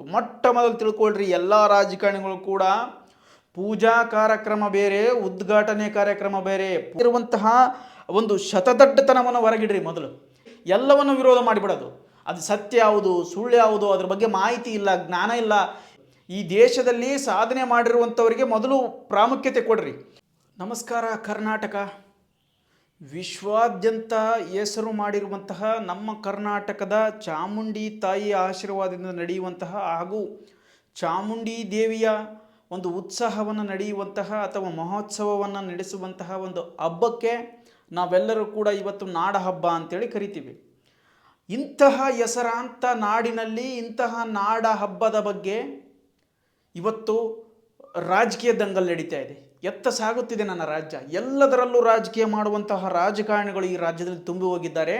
ಮೊಟ್ಟ ಮೊದಲು ತಿಳ್ಕೊಳ್ರಿ, ಎಲ್ಲ ರಾಜಕಾರಣಿಗಳು ಕೂಡ ಪೂಜಾ ಕಾರ್ಯಕ್ರಮ ಬೇರೆ, ಉದ್ಘಾಟನೆ ಕಾರ್ಯಕ್ರಮ ಬೇರೆ, ಇರುವಂತಹ ಒಂದು ಶತದಡ್ಡತನವನ್ನು ಹೊರಗಿಡ್ರಿ ಮೊದಲು. ಎಲ್ಲವನ್ನು ವಿರೋಧ ಮಾಡಿಬಿಡೋದು. ಅದು ಸತ್ಯ ಯಾವುದು, ಸುಳ್ಳು ಯಾವುದು, ಅದ್ರ ಬಗ್ಗೆ ಮಾಹಿತಿ ಇಲ್ಲ, ಜ್ಞಾನ ಇಲ್ಲ. ಈ ದೇಶದಲ್ಲಿ ಸಾಧನೆ ಮಾಡಿರುವಂಥವರಿಗೆ ಮೊದಲು ಪ್ರಾಮುಖ್ಯತೆ ಕೊಡ್ರಿ. ನಮಸ್ಕಾರ, ಕರ್ನಾಟಕ. ವಿಶ್ವಾದ್ಯಂತ ಹೆಸರು ಮಾಡಿರುವಂತಹ ನಮ್ಮ ಕರ್ನಾಟಕದ ಚಾಮುಂಡಿ ತಾಯಿಯ ಆಶೀರ್ವಾದದಿಂದ ನಡೆಯುವಂತಹ ಹಾಗೂ ಚಾಮುಂಡಿ ದೇವಿಯ ಒಂದು ಉತ್ಸಾಹವನ್ನು ನಡೆಯುವಂತಹ ಅಥವಾ ಮಹೋತ್ಸವವನ್ನು ನಡೆಸುವಂತಹ ಒಂದು ಹಬ್ಬಕ್ಕೆ ನಾವೆಲ್ಲರೂ ಕೂಡ ಇವತ್ತು ನಾಡ ಹಬ್ಬ ಅಂತೇಳಿ ಕರಿತೀವಿ. ಇಂತಹ ಹೆಸರಾಂತ ನಾಡಿನಲ್ಲಿ ಇಂತಹ ನಾಡ ಹಬ್ಬದ ಬಗ್ಗೆ ಇವತ್ತು ರಾಜಕೀಯ ದಂಗಲ್ ನಡೀತಾ ಇದೆ. ಎತ್ತ ಸಾಗುತ್ತಿದೆ ನನ್ನ ರಾಜ್ಯ. ಎಲ್ಲದರಲ್ಲೂ ರಾಜಕೀಯ ಮಾಡುವಂತಹ ರಾಜಕಾರಣಿಗಳು ಈ ರಾಜ್ಯದಲ್ಲಿ ತುಂಬಿ ಹೋಗಿದ್ದಾರೆ.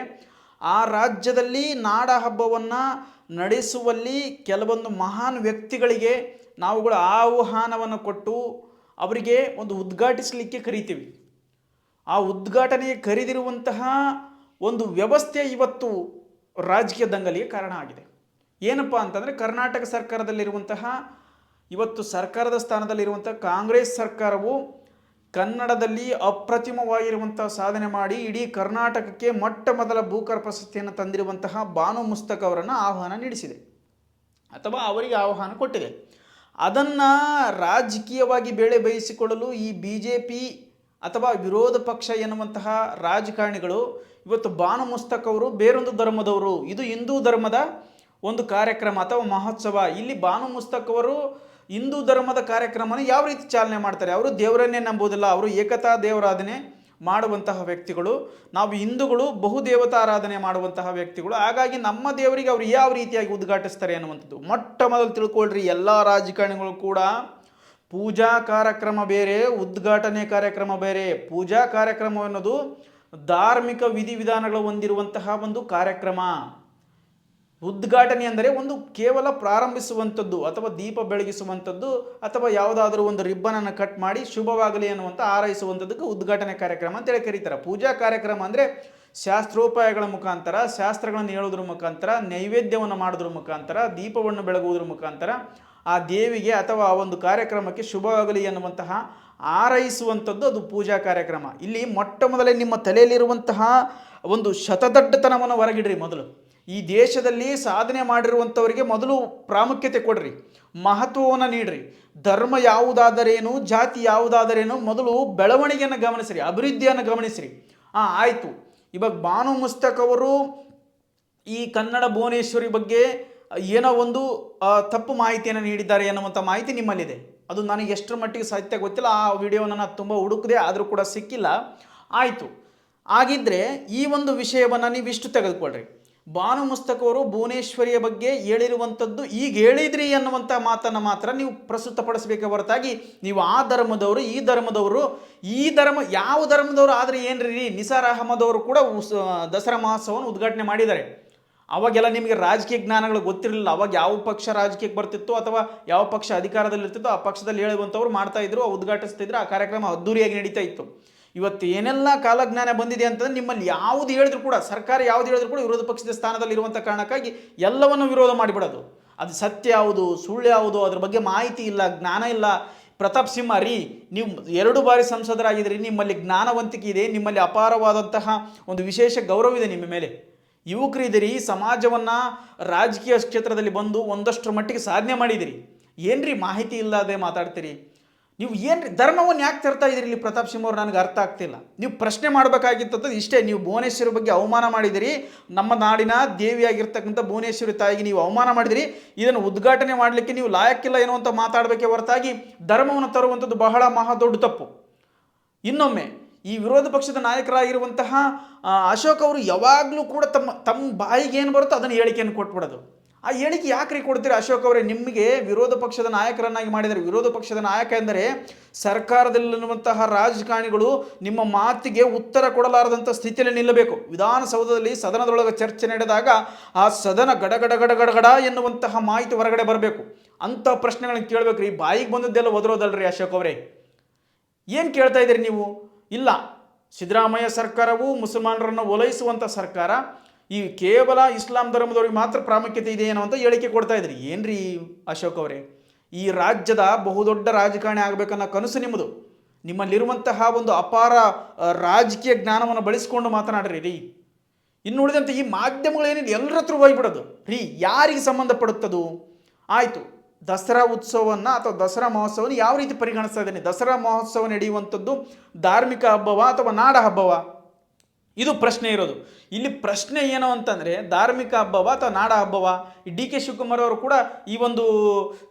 ಆ ರಾಜ್ಯದಲ್ಲಿ ನಾಡ ಹಬ್ಬವನ್ನು ನಡೆಸುವಲ್ಲಿ ಕೆಲವೊಂದು ಮಹಾನ್ ವ್ಯಕ್ತಿಗಳಿಗೆ ನಾವುಗಳು ಆಹ್ವಾನವನ್ನು ಕೊಟ್ಟು ಅವರಿಗೆ ಒಂದು ಉದ್ಘಾಟಿಸಲಿಕ್ಕೆ ಕರಿತೀವಿ. ಆ ಉದ್ಘಾಟನೆಗೆ ಕರೆದಿರುವಂತಹ ಒಂದು ವ್ಯವಸ್ಥೆ ಇವತ್ತು ರಾಜಕೀಯ ದಂಗಲಿಗೆ ಕಾರಣ ಆಗಿದೆ. ಏನಪ್ಪ ಅಂತಂದರೆ ಕರ್ನಾಟಕ ಸರ್ಕಾರದಲ್ಲಿರುವಂತಹ ಇವತ್ತು ಸರ್ಕಾರದ ಸ್ಥಾನದಲ್ಲಿರುವಂಥ ಕಾಂಗ್ರೆಸ್ ಸರ್ಕಾರವು ಕನ್ನಡದಲ್ಲಿ ಅಪ್ರತಿಮವಾಗಿರುವಂಥ ಸಾಧನೆ ಮಾಡಿ ಇಡೀ ಕರ್ನಾಟಕಕ್ಕೆ ಮೊಟ್ಟ ಮೊದಲ ಭೂಕರ ಪ್ರಶಸ್ತಿಯನ್ನು ತಂದಿರುವಂತಹ ಬಾನು ಮುಸ್ತಕ್ ಅವರನ್ನು ಆಹ್ವಾನ ನೀಡಿಸಿದೆ ಅಥವಾ ಅವರಿಗೆ ಆಹ್ವಾನ ಕೊಟ್ಟಿದೆ. ಅದನ್ನು ರಾಜಕೀಯವಾಗಿ ಬೇಳೆ ಬಯಸಿಕೊಳ್ಳಲು ಈ ಬಿ ಜೆ ಪಿ ಅಥವಾ ವಿರೋಧ ಪಕ್ಷ ಎನ್ನುವಂತಹ ರಾಜಕಾರಣಿಗಳು ಇವತ್ತು ಬಾನು ಮುಸ್ತಕ್ ಅವರು ಬೇರೊಂದು ಧರ್ಮದವರು. ಇದು ಹಿಂದೂ ಧರ್ಮದ ಒಂದು ಕಾರ್ಯಕ್ರಮ ಅಥವಾ ಮಹೋತ್ಸವ. ಇಲ್ಲಿ ಬಾನು ಮುಸ್ತಕ್ ಅವರು ಹಿಂದೂ ಧರ್ಮದ ಕಾರ್ಯಕ್ರಮನ ಯಾವ ರೀತಿ ಚಾಲನೆ ಮಾಡ್ತಾರೆ? ಅವರು ದೇವರನ್ನೇ ನಂಬುವುದಿಲ್ಲ, ಅವರು ಏಕತಾ ದೇವರಾಧನೆ ಮಾಡುವಂತಹ ವ್ಯಕ್ತಿಗಳು. ನಾವು ಹಿಂದೂಗಳು ಬಹುದೇವತಾ ಆರಾಧನೆ ಮಾಡುವಂತಹ ವ್ಯಕ್ತಿಗಳು. ಹಾಗಾಗಿ ನಮ್ಮ ದೇವರಿಗೆ ಅವರು ಯಾವ ರೀತಿಯಾಗಿ ಉದ್ಘಾಟಿಸ್ತಾರೆ ಅನ್ನುವಂಥದ್ದು ಮೊಟ್ಟ ಮೊದಲು ತಿಳ್ಕೊಳ್ರಿ, ಎಲ್ಲ ರಾಜಕಾರಣಿಗಳು ಕೂಡ ಪೂಜಾ ಕಾರ್ಯಕ್ರಮ ಬೇರೆ, ಉದ್ಘಾಟನೆ ಕಾರ್ಯಕ್ರಮ ಬೇರೆ. ಪೂಜಾ ಕಾರ್ಯಕ್ರಮ ಅನ್ನೋದು ಧಾರ್ಮಿಕ ವಿಧಿವಿಧಾನಗಳು ಹೊಂದಿರುವಂತಹ ಒಂದು ಕಾರ್ಯಕ್ರಮ. ಉದ್ಘಾಟನೆ ಅಂದರೆ ಒಂದು ಕೇವಲ ಪ್ರಾರಂಭಿಸುವಂಥದ್ದು ಅಥವಾ ದೀಪ ಬೆಳಗಿಸುವಂಥದ್ದು ಅಥವಾ ಯಾವುದಾದ್ರೂ ಒಂದು ರಿಬ್ಬನನ್ನು ಕಟ್ ಮಾಡಿ ಶುಭವಾಗಲಿ ಅನ್ನುವಂಥ ಹಾರೈಸುವಂಥದ್ದಕ್ಕೆ ಉದ್ಘಾಟನೆ ಕಾರ್ಯಕ್ರಮ ಅಂತೇಳಿ ಕರೀತಾರೆ. ಪೂಜಾ ಕಾರ್ಯಕ್ರಮ ಅಂದರೆ ಶಾಸ್ತ್ರೋಪಾಯಗಳ ಮುಖಾಂತರ, ಶಾಸ್ತ್ರಗಳನ್ನು ಹೇಳೋದ್ರ ಮುಖಾಂತರ, ನೈವೇದ್ಯವನ್ನು ಮಾಡೋದ್ರ ಮುಖಾಂತರ, ದೀಪವನ್ನು ಬೆಳಗುವುದ್ರ ಮುಖಾಂತರ ಆ ದೇವಿಗೆ ಅಥವಾ ಆ ಒಂದು ಕಾರ್ಯಕ್ರಮಕ್ಕೆ ಶುಭವಾಗಲಿ ಎನ್ನುವಂತಹ ಆರೈಸುವಂಥದ್ದು ಅದು ಪೂಜಾ ಕಾರ್ಯಕ್ರಮ. ಇಲ್ಲಿ ಮೊಟ್ಟ ಮೊದಲೇ ನಿಮ್ಮ ತಲೆಯಲ್ಲಿರುವಂತಹ ಒಂದು ಶತದಡ್ಡತನವನ್ನು ಹೊರಗಿಡ್ರಿ ಮೊದಲು. ಈ ದೇಶದಲ್ಲಿ ಸಾಧನೆ ಮಾಡಿರುವಂಥವರಿಗೆ ಮೊದಲು ಪ್ರಾಮುಖ್ಯತೆ ಕೊಡ್ರಿ, ಮಹತ್ವವನ್ನು ನೀಡ್ರಿ. ಧರ್ಮ ಯಾವುದಾದರೇನು, ಜಾತಿ ಯಾವುದಾದರೇನು ಮೊದಲು ಬೆಳವಣಿಗೆಯನ್ನು ಗಮನಿಸ್ರಿ, ಅಭಿವೃದ್ಧಿಯನ್ನು ಗಮನಿಸ್ರಿ. ಹಾಂ ಆಯಿತು. ಇವಾಗ ಬಾನು ಮುಸ್ತಕ್ ಅವರು ಈ ಕನ್ನಡ ಭುವನೇಶ್ವರಿ ಬಗ್ಗೆ ಏನೋ ಒಂದು ತಪ್ಪು ಮಾಹಿತಿಯನ್ನು ನೀಡಿದ್ದಾರೆ ಎನ್ನುವಂಥ ಮಾಹಿತಿ ನಿಮ್ಮಲ್ಲಿದೆ. ಅದು ನನಗೆ ಎಷ್ಟರ ಮಟ್ಟಿಗೆ ಸಾಧ್ಯ ಗೊತ್ತಿಲ್ಲ, ಆ ವಿಡಿಯೋನ ನಾನು ತುಂಬ ಹುಡುಕಿದೆ ಆದರೂ ಕೂಡ ಸಿಕ್ಕಿಲ್ಲ. ಆಯಿತು. ಆಗಿದ್ದರೆ ಈ ಒಂದು ವಿಷಯವನ್ನು ನೀವು ಇಷ್ಟು ತೆಗೆದುಕೊಳ್ಳ್ರಿ ಬಾನು ಮುಸ್ತಕ್ ಅವರು ಭುವನೇಶ್ವರಿಯ ಬಗ್ಗೆ ಹೇಳಿರುವಂಥದ್ದು ಈಗ ಹೇಳಿದ್ರಿ ಅನ್ನುವಂಥ ಮಾತನ್ನು ಮಾತ್ರ ನೀವು ಪ್ರಸ್ತುತಪಡಿಸಬೇಕೆ ಹೊರತಾಗಿ ನೀವು ಆ ಧರ್ಮದವರು, ಈ ಧರ್ಮದವರು, ಈ ಧರ್ಮ, ಯಾವ ಧರ್ಮದವರು ಆದರೆ ಏನ್ರಿ? ನಿಸಾರ್ ಅಹಮದ್ ಅವರು ಕೂಡ ದಸರಾ ಮಹೋತ್ಸವವನ್ನು ಉದ್ಘಾಟನೆ ಮಾಡಿದ್ದಾರೆ. ಅವಾಗೆಲ್ಲ ನಿಮಗೆ ರಾಜಕೀಯ ಜ್ಞಾನಗಳು ಗೊತ್ತಿರಲಿಲ್ಲ. ಅವಾಗ ಯಾವ ಪಕ್ಷ ರಾಜಕೀಯಕ್ಕೆ ಬರ್ತಿತ್ತು ಅಥವಾ ಯಾವ ಪಕ್ಷ ಅಧಿಕಾರದಲ್ಲಿ ಇರ್ತಿತ್ತೋ ಆ ಪಕ್ಷದಲ್ಲಿ ಹೇಳುವಂಥವ್ರು ಮಾಡ್ತಾ ಇದ್ರು ಉದ್ಘಾಟಿಸ್ತಿದ್ರು ಆ ಕಾರ್ಯಕ್ರಮ ಅದ್ದೂರಿಯಾಗಿ ನಡೀತಾ ಇತ್ತು. ಇವತ್ತು ಏನೆಲ್ಲ ಕಾಲಜ್ಞಾನ ಬಂದಿದೆ ಅಂತಂದ್ರೆ ನಿಮ್ಮಲ್ಲಿ ಯಾವುದು ಹೇಳಿದ್ರು ಕೂಡ, ಸರ್ಕಾರ ಯಾವುದು ಹೇಳಿದ್ರು ಕೂಡ ವಿರೋಧ ಪಕ್ಷದ ಸ್ಥಾನದಲ್ಲಿ ಇರುವಂಥ ಕಾರಣಕ್ಕಾಗಿ ಎಲ್ಲವನ್ನು ವಿರೋಧ ಮಾಡಿಬಿಡೋದು. ಅದು ಸತ್ಯ ಯಾವುದು, ಸುಳ್ಳು ಯಾವುದು, ಅದ್ರ ಬಗ್ಗೆ ಮಾಹಿತಿ ಇಲ್ಲ, ಜ್ಞಾನ ಇಲ್ಲ. ಪ್ರತಾಪ್ ಸಿಂಹ, ರೀ, ನೀವು ಎರಡು ಬಾರಿ ಸಂಸದರಾಗಿದ್ದೀರಿ ನಿಮ್ಮಲ್ಲಿ ಜ್ಞಾನವಂತಿಕೆ ಇದೆ, ನಿಮ್ಮಲ್ಲಿ ಅಪಾರವಾದಂತಹ ಒಂದು ವಿಶೇಷ ಗೌರವ ಇದೆ ನಿಮ್ಮ ಮೇಲೆ. ಯುವಕರಿದ್ದೀರಿ ಸಮಾಜವನ್ನು ರಾಜಕೀಯ ಕ್ಷೇತ್ರದಲ್ಲಿ ಬಂದು ಒಂದಷ್ಟರ ಮಟ್ಟಿಗೆ ಸಾಧನೆ ಮಾಡಿದಿರಿ ಏನ್ರಿ ಮಾಹಿತಿ ಇಲ್ಲದೆ ಮಾತಾಡ್ತೀರಿ? ನೀವು ಏನು ಧರ್ಮವನ್ನು ಯಾಕೆ ತರ್ತಾ ಇದ್ದೀರಿ ಇಲ್ಲಿ ಪ್ರತಾಪ್ ಸಿಂಹ ಅವ್ರು? ನನಗೆ ಅರ್ಥ ಆಗ್ತಿಲ್ಲ. ನೀವು ಪ್ರಶ್ನೆ ಮಾಡಬೇಕಾಗಿತ್ತದ್ದು ಇಷ್ಟೇ, ನೀವು ಭುವನೇಶ್ವರಿ ಬಗ್ಗೆ ಅವಮಾನ ಮಾಡಿದಿರಿ ನಮ್ಮ ನಾಡಿನ ದೇವಿಯಾಗಿರ್ತಕ್ಕಂಥ ಭುವನೇಶ್ವರಿ ತಾಯಿಗೆ ನೀವು ಅವಮಾನ ಮಾಡಿದಿರಿ ಇದನ್ನು ಉದ್ಘಾಟನೆ ಮಾಡಲಿಕ್ಕೆ ನೀವು ಲಾಯಕ್ಕಿಲ್ಲ ಏನೋ ಅಂತ ಮಾತಾಡಬೇಕೆ ಹೊರತಾಗಿ ಧರ್ಮವನ್ನು ತರುವಂಥದ್ದು ಬಹಳ ಮಹಾ ದೊಡ್ಡ ತಪ್ಪು. ಇನ್ನೊಮ್ಮೆ, ಈ ವಿರೋಧ ಪಕ್ಷದ ನಾಯಕರಾಗಿರುವಂತಹ ಅಶೋಕ್ ಅವರು ಯಾವಾಗಲೂ ಕೂಡ ತಮ್ಮ ತಮ್ಮ ಬಾಯಿಗೆ ಏನು ಬರುತ್ತೋ ಅದನ್ನು ಹೇಳಿಕೆಯನ್ನು ಕೊಟ್ಬಿಡೋದು. ಆ ಹೇಳಿಕೆ ಯಾಕ್ರಿ ಕೊಡ್ತೀರಿ ಅಶೋಕ್ ಅವರೇ? ನಿಮಗೆ ವಿರೋಧ ಪಕ್ಷದ ನಾಯಕರನ್ನಾಗಿ ಮಾಡಿದರೆ ವಿರೋಧ ಪಕ್ಷದ ನಾಯಕ ಎಂದರೆ ಸರ್ಕಾರದಲ್ಲಿರುವಂತಹ ರಾಜಕಾರಣಿಗಳು ನಿಮ್ಮ ಮಾತಿಗೆ ಉತ್ತರ ಕೊಡಲಾರದಂಥ ಸ್ಥಿತಿಯಲ್ಲಿ ನಿಲ್ಲಬೇಕು. ವಿಧಾನಸೌಧದಲ್ಲಿ ಸದನದೊಳಗೆ ಚರ್ಚೆ ನಡೆದಾಗ ಆ ಸದನ ಗಡಗಡ ಗಡಗಡಗಡ ಎನ್ನುವಂತಹ ಮಾಹಿತಿ ಹೊರಗಡೆ ಬರಬೇಕು. ಅಂಥ ಪ್ರಶ್ನೆಗಳನ್ನ ಕೇಳಬೇಕ್ರಿ. ಬಾಯಿಗೆ ಬಂದದ್ದೆಲ್ಲ ಒದರೋದಲ್ರಿ ಅಶೋಕ್ ಅವರೇ. ಏನು ಕೇಳ್ತಾ ಇದ್ದೀರಿ ನೀವು? ಇಲ್ಲ, ಸಿದ್ದರಾಮಯ್ಯ ಸರ್ಕಾರವು ಮುಸಲ್ಮಾನರನ್ನು ಓಲೈಸುವಂಥ ಸರ್ಕಾರ ಈ ಕೇವಲ ಇಸ್ಲಾಂ ಧರ್ಮದವ್ರಿಗೆ ಮಾತ್ರ ಪ್ರಾಮುಖ್ಯತೆ ಇದೆ ಏನೋ ಅಂತ ಹೇಳಿಕೆ ಕೊಡ್ತಾ ಇದ್ರಿ. ಏನ್ರಿ ಅಶೋಕ್ ಅವರೇ? ಈ ರಾಜ್ಯದ ಬಹುದೊಡ್ಡ ರಾಜಕಾರಣಿ ಆಗಬೇಕನ್ನೋ ಕನಸು ನಿಮ್ಮದು. ನಿಮ್ಮಲ್ಲಿರುವಂತಹ ಒಂದು ಅಪಾರ ರಾಜಕೀಯ ಜ್ಞಾನವನ್ನು ಬಳಸಿಕೊಂಡು ಮಾತನಾಡ್ರಿ ರೀ. ಇನ್ನು ಉಳಿದಂತೆ ಈ ಮಾಧ್ಯಮಗಳೇನಿದೆ ಎಲ್ಲರ ಹತ್ರ ಹೋಗ್ಬಿಡೋದು. ರೀ, ಯಾರಿಗೆ ಸಂಬಂಧಪಡುತ್ತದು? ಆಯಿತು, ದಸರಾ ಉತ್ಸವವನ್ನು ಅಥವಾ ದಸರಾ ಮಹೋತ್ಸವವನ್ನು ಯಾವ ರೀತಿ ಪರಿಗಣಿಸ್ತಾ ಇದ್ದೀನಿ? ದಸರಾ ಮಹೋತ್ಸವ ನಡೆಯುವಂಥದ್ದು ಧಾರ್ಮಿಕ ಹಬ್ಬವ ಅಥವಾ ನಾಡ ಹಬ್ಬವ? ಇದು ಪ್ರಶ್ನೆ ಇರೋದು. ಇಲ್ಲಿ ಪ್ರಶ್ನೆ ಏನು ಅಂತಂದರೆ, ಧಾರ್ಮಿಕ ಹಬ್ಬವ ಅಥವಾ ನಾಡ ಹಬ್ಬವ? ಈ ಡಿ ಕೆ ಶಿವಕುಮಾರ್ ಅವರು ಕೂಡ ಈ ಒಂದು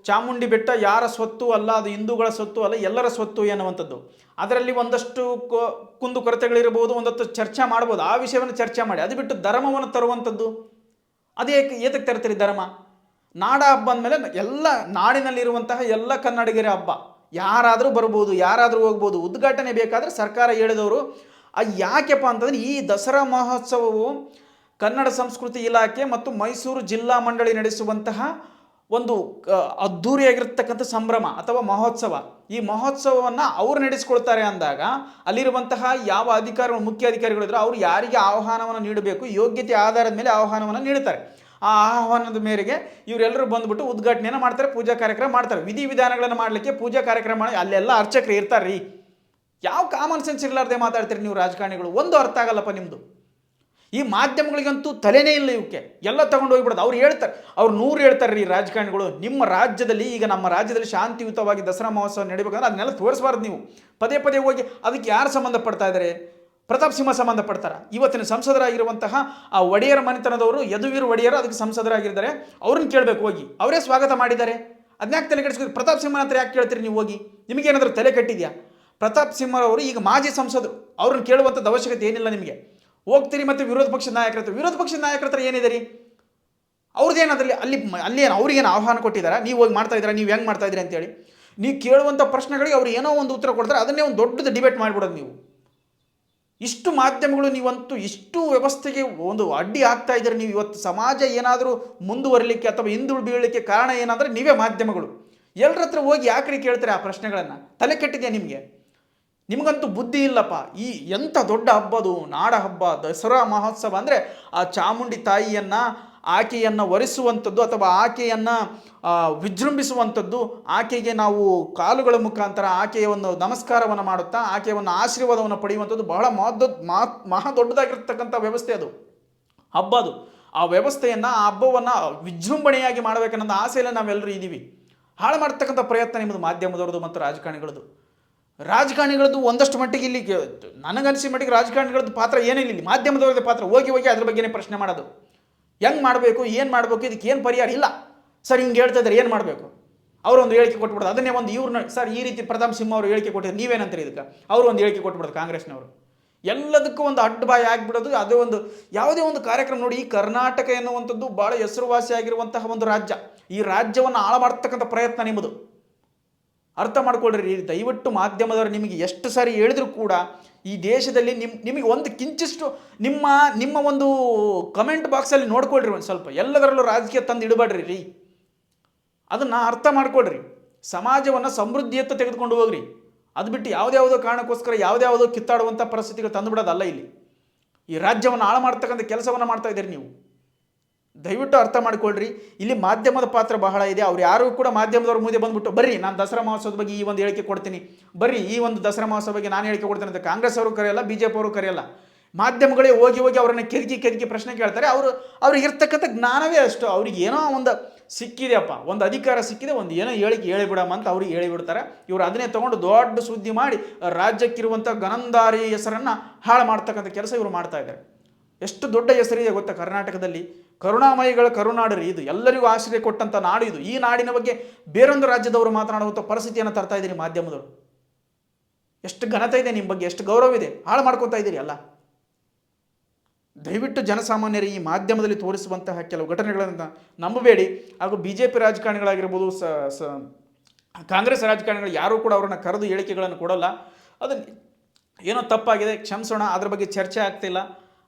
ಚಾಮುಂಡಿ ಬೆಟ್ಟ ಯಾರ ಸ್ವತ್ತು ಅಲ್ಲ, ಅದು ಹಿಂದೂಗಳ ಸ್ವತ್ತು ಅಲ್ಲ, ಎಲ್ಲರ ಸ್ವತ್ತು ಎನ್ನುವಂಥದ್ದು. ಅದರಲ್ಲಿ ಒಂದಷ್ಟು ಕುಂದು ಕೊರತೆಗಳಿರ್ಬೋದು ಒಂದಷ್ಟು ಚರ್ಚೆ ಮಾಡ್ಬೋದು. ಆ ವಿಷಯವನ್ನು ಚರ್ಚೆ ಮಾಡಿ. ಅದು ಬಿಟ್ಟು ಧರ್ಮವನ್ನು ತರುವಂಥದ್ದು. ಅದೇ ಏತಕ್ಕೆ ತರ್ತೀರಿ ಧರ್ಮ? ನಾಡ ಹಬ್ಬ ಅಂದಮೇಲೆ ಎಲ್ಲ ನಾಡಿನಲ್ಲಿರುವಂತಹ ಎಲ್ಲ ಕನ್ನಡಿಗರ ಹಬ್ಬ. ಯಾರಾದರೂ ಬರ್ಬೋದು, ಯಾರಾದರೂ ಹೋಗ್ಬೋದು. ಉದ್ಘಾಟನೆ ಬೇಕಾದರೆ ಸರ್ಕಾರ ಹೇಳಿದವರು ಆ ಯಾಕೆಪ್ಪ ಅಂತಂದ್ರೆ ಈ ದಸರಾ ಮಹೋತ್ಸವವು ಕನ್ನಡ ಸಂಸ್ಕೃತಿ ಇಲಾಖೆ ಮತ್ತು ಮೈಸೂರು ಜಿಲ್ಲಾ ಮಂಡಳಿ ನಡೆಸುವಂತಹ ಒಂದು ಅದ್ಧೂರಿಯಾಗಿರ್ತಕ್ಕಂಥ ಸಂಭ್ರಮ ಅಥವಾ ಮಹೋತ್ಸವ. ಈ ಮಹೋತ್ಸವವನ್ನು ಅವರು ನಡೆಸ್ಕೊಳ್ತಾರೆ ಅಂದಾಗ ಅಲ್ಲಿರುವಂತಹ ಯಾವ ಅಧಿಕಾರಿಗಳು, ಮುಖ್ಯ ಅಧಿಕಾರಿಗಳಿದ್ರು ಅವರು ಯಾರಿಗೆ ಆಹ್ವಾನವನ್ನು ನೀಡಬೇಕು, ಯೋಗ್ಯತೆ ಆಧಾರದ ಮೇಲೆ ಆಹ್ವಾನವನ್ನು ನೀಡುತ್ತಾರೆ ಆ ಆಹ್ವಾನದ ಮೇರೆಗೆ ಇವರೆಲ್ಲರೂ ಬಂದುಬಿಟ್ಟು ಉದ್ಘಾಟನೆಯನ್ನು ಮಾಡ್ತಾರೆ, ಪೂಜಾ ಕಾರ್ಯಕ್ರಮ ಮಾಡ್ತಾರೆ. ವಿಧಿವಿಧಾನಗಳನ್ನು ಮಾಡಲಿಕ್ಕೆ ಪೂಜಾ ಕಾರ್ಯಕ್ರಮ ಅಲ್ಲೆಲ್ಲ ಅರ್ಚಕರು ಇರ್ತಾರೆ ರೀ ಯಾವ ಕಾಮನ್ ಸೆನ್ಸ್ ಇರಲಾರ್ದೆ ಮಾತಾಡ್ತೀರಿ ನೀವು ರಾಜಕಾರಣಿಗಳು? ಒಂದು ಅರ್ಥ ಆಗಲ್ಲಪ್ಪ ನಿಮ್ಮದು ಈ ಮಾಧ್ಯಮಗಳಿಗಂತೂ ತಲೆನೇ ಇಲ್ಲ ಇವಕ್ಕೆ ಎಲ್ಲ ತಗೊಂಡು ಹೋಗ್ಬಿಡೋದು. ಅವ್ರು ಹೇಳ್ತಾರೆ, ಅವ್ರು ನೂರು ಹೇಳ್ತಾರೆ ರೀ ರಾಜಕಾರಣಿಗಳು, ನಿಮ್ಮ ರಾಜ್ಯದಲ್ಲಿ, ಈಗ ನಮ್ಮ ರಾಜ್ಯದಲ್ಲಿ ಶಾಂತಿಯುತವಾಗಿ ದಸರಾ ಮಹೋತ್ಸವ ನಡೀಬೇಕಂದ್ರೆ ಅದನ್ನೆಲ್ಲ ತೋರಿಸಬಾರ್ದು ನೀವು. ಪದೇ ಪದೇ ಹೋಗಿ ಅದಕ್ಕೆ ಯಾರು ಸಂಬಂಧಪಡ್ತಾ ಇದ್ದಾರೆ ಪ್ರತಾಪ್ ಸಿಂಹ ಸಂಬಂಧಪಡ್ತಾರೆ? ಇವತ್ತಿನ ಸಂಸದರಾಗಿರುವಂತಹ ಆ ಒಡೆಯರ ಮನೆತನದವರು, ಯದುವೀರ್ ಒಡೆಯರು ಅದಕ್ಕೆ ಸಂಸದರಾಗಿದ್ದಾರೆ. ಅವ್ರನ್ನ ಕೇಳಬೇಕು ಹೋಗಿ. ಅವರೇ ಸ್ವಾಗತ ಮಾಡಿದ್ದಾರೆ. ಅದನ್ಯಾಕೆ ತಲೆ ಕೆಡಿಸ್ಕೊಂಡು ಪ್ರತಾಪ್ ಸಿಂಹನ ಹತ್ರ ಯಾಕೆ ಕೇಳ್ತೀರಿ ನೀವು ಹೋಗಿ? ನಿಮಗೇನಾದರೂ ತಲೆ ಕಟ್ಟಿದ್ಯಾ? ಪ್ರತಾಪ್ ಸಿಂಹರವರು ಈಗ ಮಾಜಿ ಸಂಸದರು. ಅವ್ರನ್ನ ಕೇಳುವಂಥದ್ದು ಅವಶ್ಯಕತೆ ಏನಿಲ್ಲ ನಿಮಗೆ. ಹೋಗ್ತೀರಿ ಮತ್ತು ವಿರೋಧ ಪಕ್ಷದ ನಾಯಕರ ಹತ್ರ. ವಿರೋಧ ಪಕ್ಷದ ನಾಯಕರ ಹತ್ರ ಏನಿದೆ ರೀ? ಅವ್ರದ್ದೇನು ಅದರಲ್ಲಿ ಅಲ್ಲಿ ಮ- ಅಲ್ಲಿ ಏನು ಅವ್ರಿಗೇನು ಆಹ್ವಾನ ಕೊಟ್ಟಿದ್ದಾರೆ? ನೀವು ಹೋಗಿ ಮಾಡ್ತಾ ಇದ್ದೀರಾ? ನೀವು ಹೆಂಗೆ ಮಾಡ್ತಾ ಇದ್ದೀರಿ ಅಂತೇಳಿ. ನೀವು ಕೇಳುವಂಥ ಪ್ರಶ್ನೆಗಳಿಗೆ ಅವ್ರು ಏನೋ ಒಂದು ಉತ್ತರ ಕೊಡ್ತಾರೆ. ಅದನ್ನೇ ಒಂದು ದೊಡ್ಡದು ಡಿಬೇಟ್ ಮಾಡಿಬಿಡೋದು ನೀವು. ಇಷ್ಟು ಮಾಧ್ಯಮಗಳು ನೀವಂತೂ ಇಷ್ಟು ವ್ಯವಸ್ಥೆಗೆ ಒಂದು ಅಡ್ಡಿ ಆಗ್ತಾ ಇದ್ದೀರಿ ನೀವು ಇವತ್ತು. ಸಮಾಜ ಏನಾದರೂ ಮುಂದುವರಲಿಕ್ಕೆ ಅಥವಾ ಹಿಂದುಳು ಬೀಳಲಿಕ್ಕೆ ಕಾರಣ ಏನಂದರೆ ನೀವೇ ಮಾಧ್ಯಮಗಳು. ಎಲ್ಲರ ಹತ್ರ ಹೋಗಿ ಯಾಕ್ರಿ ಕೇಳ್ತಾರೆ ಆ ಪ್ರಶ್ನೆಗಳನ್ನು? ತಲೆ ಕೆಟ್ಟಿದೆಯಾ ನಿಮಗೆ? ನಿಮಗಂತೂ ಬುದ್ಧಿ ಇಲ್ಲಪ್ಪ. ಈ ಎಂಥ ದೊಡ್ಡ ಹಬ್ಬದು, ನಾಡ ಹಬ್ಬ, ದಸರಾ ಮಹೋತ್ಸವ ಅಂದರೆ ಆ ಚಾಮುಂಡಿ ತಾಯಿಯನ್ನು, ಆಕೆಯನ್ನು ಒರೆಸುವಂಥದ್ದು ಅಥವಾ ಆಕೆಯನ್ನು ವಿಜೃಂಭಿಸುವಂಥದ್ದು, ಆಕೆಗೆ ನಾವು ಕಾಲುಗಳ ಮುಖಾಂತರ ಆಕೆಯ ಒಂದು ನಮಸ್ಕಾರವನ್ನು ಮಾಡುತ್ತಾ, ಆಕೆಯ ಒಂದು ಆಶೀರ್ವಾದವನ್ನು ಪಡೆಯುವಂಥದ್ದು ಬಹಳ ಮಹದೊ ಮಹಾ ದೊಡ್ಡದಾಗಿರ್ತಕ್ಕಂಥ ವ್ಯವಸ್ಥೆ ಅದು. ಹಬ್ಬ ಅದು ಆ ವ್ಯವಸ್ಥೆಯನ್ನು, ಆ ಹಬ್ಬವನ್ನು ವಿಜೃಂಭಣೆಯಾಗಿ ಮಾಡಬೇಕನ್ನೋ ಆಸೆಯಲ್ಲೇ ನಾವೆಲ್ಲರೂ ಇದ್ದೀವಿ ಹಾಳು ಮಾಡ್ತಕ್ಕಂಥ ಪ್ರಯತ್ನ ನಿಮ್ಮದು ಮಾಧ್ಯಮದವ್ರದ್ದು ಮತ್ತು ರಾಜಕಾರಣಿಗಳದ್ದು. ರಾಜಕಾರಣಿಗಳದ್ದು ಒಂದಷ್ಟು ಮಟ್ಟಿಗೆ ಇಲ್ಲಿ ನನಗನಿಸಿದ ನನಗನ್ಸಿ ಮಟ್ಟಿಗೆ ರಾಜಕಾರಣಿಗಳದ್ದು ಪಾತ್ರ ಏನಿಲ್ಲ ಇಲ್ಲಿ ಮಾಧ್ಯಮದವ್ರದ್ದು ಪಾತ್ರ. ಹೋಗಿ ಹೋಗಿ ಅದ್ರ ಬಗ್ಗೆನೇ ಪ್ರಶ್ನೆ ಮಾಡೋದು. ಹೆಂಗೆ ಮಾಡಬೇಕು, ಏನು ಮಾಡಬೇಕು, ಇದಕ್ಕೆ ಏನು ಪರಿಹಾರ ಇಲ್ಲ. ಸರ್, ಹಿಂಗೆ ಹೇಳ್ತಾ ಇದ್ದಾರೆ, ಏನು ಮಾಡಬೇಕು? ಅವರು ಒಂದು ಹೇಳಿಕೆ ಕೊಟ್ಬಿಡೋದು. ಅದನ್ನೇ ಒಂದು ಇವ್ರನ್ನ ಸರ್, ಈ ರೀತಿ ಪ್ರತಾಪ್ ಸಿಂಹ ಅವರು ಹೇಳಿಕೆ ಕೊಟ್ಟಿದ್ದಾರೆ. ನೀವೇನಂತೀರಿ ಇದಕ್ಕೆ? ಅವರು ಒಂದು ಹೇಳಿಕೆ ಕೊಟ್ಬಿಡೋದು ಕಾಂಗ್ರೆಸ್ನವರು. ಎಲ್ಲದಕ್ಕೂ ಒಂದು ಅಡ್ಡಬಾಯಿ ಆಗಿಬಿಡೋದು. ಅದೇ ಒಂದು ಯಾವುದೇ ಒಂದು ಕಾರ್ಯಕ್ರಮ ನೋಡಿ, ಈ ಕರ್ನಾಟಕ ಎನ್ನುವಂಥದ್ದು ಭಾಳ ಹೆಸರುವಾಸಿಯಾಗಿರುವಂತಹ ಒಂದು ರಾಜ್ಯ. ಈ ರಾಜ್ಯವನ್ನು ಹಾಳು ಮಾಡ್ತಕ್ಕಂಥ ಪ್ರಯತ್ನ ನಿಮ್ಮದು. ಅರ್ಥ ಮಾಡ್ಕೊಳ್ರಿ ದಯವಿಟ್ಟು ಮಾಧ್ಯಮದವರು ನಿಮಗೆ ಎಷ್ಟು ಸಾರಿ ಹೇಳಿದ್ರು ಕೂಡ ಈ ದೇಶದಲ್ಲಿ ನಿಮ್, ನಿಮಗೆ ಒಂದು ಕಿಂಚಿಷ್ಟು ನಿಮ್ಮ ನಿಮ್ಮ ಒಂದು ಕಮೆಂಟ್ ಬಾಕ್ಸಲ್ಲಿ ನೋಡ್ಕೊಳ್ರಿ ಒಂದು ಸ್ವಲ್ಪ. ಎಲ್ಲದರಲ್ಲೂ ರಾಜಕೀಯ ತಂದು ಇಡಬೇಡ್ರಿ ರೀ. ಅದನ್ನು ಅರ್ಥ ಮಾಡ್ಕೊಳ್ರಿ. ಸಮಾಜವನ್ನು ಸಮೃದ್ಧಿಯತ್ತ ತೆಗೆದುಕೊಂಡು ಹೋಗ್ರಿ. ಅದು ಬಿಟ್ಟು ಯಾವುದ್ಯಾವುದೋ ಕಾರಣಕ್ಕೋಸ್ಕರ ಯಾವುದ್ಯಾವುದೋ ಕಿತ್ತಾಡುವಂಥ ಪರಿಸ್ಥಿತಿಗಳು ತಂದುಬಿಡೋದಲ್ಲ ಇಲ್ಲಿ. ಈ ರಾಜ್ಯವನ್ನು ಹಾಳು ಮಾಡ್ತಕ್ಕಂಥ ಕೆಲಸವನ್ನು ಮಾಡ್ತಾ ಇದ್ದೀರಿ ನೀವು. ದಯವಿಟ್ಟು ಅರ್ಥ ಮಾಡ್ಕೊಳ್ರಿ. ಇಲ್ಲಿ ಮಾಧ್ಯಮದ ಪಾತ್ರ ಬಹಳ ಇದೆ. ಅವ್ರು ಯಾರು ಕೂಡ ಮಾಧ್ಯಮದವ್ರ ಮುಂದೆ ಬಂದ್ಬಿಟ್ಟು, ಬರ್ರಿ, ನಾನು ದಸರಾ ಮಹೋತ್ಸವದ ಬಗ್ಗೆ ಈ ಒಂದು ಹೇಳಿಕೆ ಕೊಡ್ತೀನಿ. ಬರ್ರಿ, ಈ ಒಂದು ದಸರಾ ಮಹೋತ್ಸವ ಬಗ್ಗೆ ನಾನು ಹೇಳಿಕೆ ಕೊಡ್ತೀನಿ ಅಂತ ಕಾಂಗ್ರೆಸ್ ಅವರು ಕರೆಯಲ್ಲ ಬಿ ಜೆ ಪಿ ಅವರು ಕರೆಯಲ್ಲ. ಮಾಧ್ಯಮಗಳೇ ಹೋಗಿ ಹೋಗಿ ಅವರನ್ನು ಕೆದಕಿ ಕೆದಕಿ ಪ್ರಶ್ನೆ ಕೇಳ್ತಾರೆ. ಅವರು ಅವ್ರಿಗೆ ಇರ್ತಕ್ಕಂಥ ಜ್ಞಾನವೇ ಅಷ್ಟು. ಅವ್ರಿಗೆ ಏನೋ ಒಂದು ಸಿಕ್ಕಿದೆಯಪ್ಪ. ಒಂದು ಅಧಿಕಾರ ಸಿಕ್ಕಿದೆ, ಒಂದು ಏನೋ ಹೇಳಿಕೆ ಹೇಳಿಬಿಡಮ್ಮ ಅಂತ ಅವ್ರಿಗೆ ಹೇಳಿಬಿಡ್ತಾರೆ. ಇವರು ಅದನ್ನೇ ತೊಗೊಂಡು ದೊಡ್ಡ ಸುದ್ದಿ ಮಾಡಿ, ರಾಜ್ಯಕ್ಕಿರುವಂಥ ಗನಂದಾರಿ ಹೆಸರನ್ನು ಹಾಳು ಮಾಡ್ತಕ್ಕಂಥ ಕೆಲಸ ಇವರು ಮಾಡ್ತಾ ಇದ್ದಾರೆ. ಎಷ್ಟು ದೊಡ್ಡ ಹೆಸರಿದೆ ಗೊತ್ತಾ ಕರ್ನಾಟಕದಲ್ಲಿ? ಕರುಣಾಮಯಿಗಳ ಕರುನಾಡು ರೀ ಇದು. ಎಲ್ಲರಿಗೂ ಆಶ್ರಯ ಕೊಟ್ಟಂಥ ನಾಡು ಇದು. ಈ ನಾಡಿನ ಬಗ್ಗೆ ಬೇರೊಂದು ರಾಜ್ಯದವರು ಮಾತನಾಡುವಂಥ ಪರಿಸ್ಥಿತಿಯನ್ನು ತರ್ತಾ ಇದ್ದೀರಿ ಮಾಧ್ಯಮದವರು. ಎಷ್ಟು ಘನತೆ ಇದೆ ನಿಮ್ಮ ಬಗ್ಗೆ, ಎಷ್ಟು ಗೌರವ ಇದೆ. ಹಾಳು ಮಾಡ್ಕೊತಾ ಇದ್ದೀರಿ ಅಲ್ಲ. ದಯವಿಟ್ಟು ಜನಸಾಮಾನ್ಯರು ಈ ಮಾಧ್ಯಮದಲ್ಲಿ ತೋರಿಸುವಂತಹ ಕೆಲವು ಘಟನೆಗಳನ್ನು ನಂಬಬೇಡಿ. ಹಾಗೂ ಬಿ ಜೆ ಪಿ ರಾಜಕಾರಣಿಗಳಾಗಿರ್ಬೋದು, ಸ ಸ, ಕಾಂಗ್ರೆಸ್ ರಾಜಕಾರಣಿಗಳು ಯಾರೂ ಕೂಡ ಅವರನ್ನು ಕರೆದು ಹೇಳಿಕೆಗಳನ್ನು ಕೊಡಲ್ಲ. ಅದನ್ನು ಏನೋ ತಪ್ಪಾಗಿದೆ, ಕ್ಷಮಿಸೋಣ, ಅದ್ರ ಬಗ್ಗೆ ಚರ್ಚೆ ಆಗ್ತಿಲ್ಲ.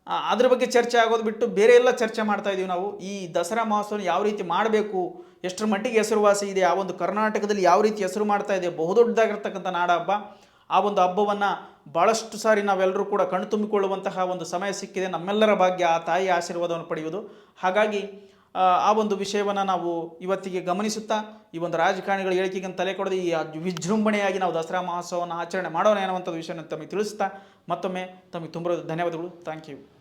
ಅದ್ರ ಬಗ್ಗೆ ಚರ್ಚೆ ಆಗೋದು ಬಿಟ್ಟು ಬೇರೆ ಎಲ್ಲ ಚರ್ಚೆ ಮಾಡ್ತಾ ಇದ್ದೀವಿ ನಾವು. ಈ ದಸರಾ ಮಹೋತ್ಸವ ಯಾವ ರೀತಿ ಮಾಡಬೇಕು ಎಷ್ಟರ ಮಟ್ಟಿಗೆ ಹೆಸರುವಾಸಿ ಇದೆ ಆ ಒಂದು ಕರ್ನಾಟಕದಲ್ಲಿ ಯಾವ ರೀತಿ ಹೆಸರು ಮಾಡ್ತಾ ಇದೆ ಬಹುದೊಡ್ಡದಾಗಿರ್ತಕ್ಕಂಥ ನಾಡ ಹಬ್ಬ ಆ ಒಂದು ಹಬ್ಬವನ್ನು ಭಾಳಷ್ಟು ಸಾರಿ ನಾವೆಲ್ಲರೂ ಕೂಡ ಕಣ್ತುಂಬಿಕೊಳ್ಳುವಂತಹ ಒಂದು ಸಮಯ ಸಿಕ್ಕಿದೆ. ನಮ್ಮೆಲ್ಲರ ಭಾಗ್ಯ ಆ ತಾಯಿಯ ಆಶೀರ್ವಾದವನ್ನು ಪಡೆಯುವುದು. ಹಾಗಾಗಿ ಆ, ಆ ಒಂದು ವಿಷಯವನ್ನು ನಾವು ಇವತ್ತಿಗೆ ಗಮನಿಸುತ್ತಾ ಈ ಒಂದು ರಾಜಕಾರಣಿಗಳ ಹೇಳಿಕೆಗೆ ತಲೆ ಕೊಡದೆ ಈ ವಿಜೃಂಭಣೆಯಾಗಿ ನಾವು ದಸರಾ ಮಹೋತ್ಸವವನ್ನು ಆಚರಣೆ ಮಾಡೋಣ ಅನ್ನುವಂಥದ್ದು ವಿಷಯವನ್ನು ತಮಗೆ ತಿಳಿಸ್ತಾ ಮತ್ತೊಮ್ಮೆ ತಮಗೆ ತುಂಬ ಧನ್ಯವಾದಗಳು. Thank you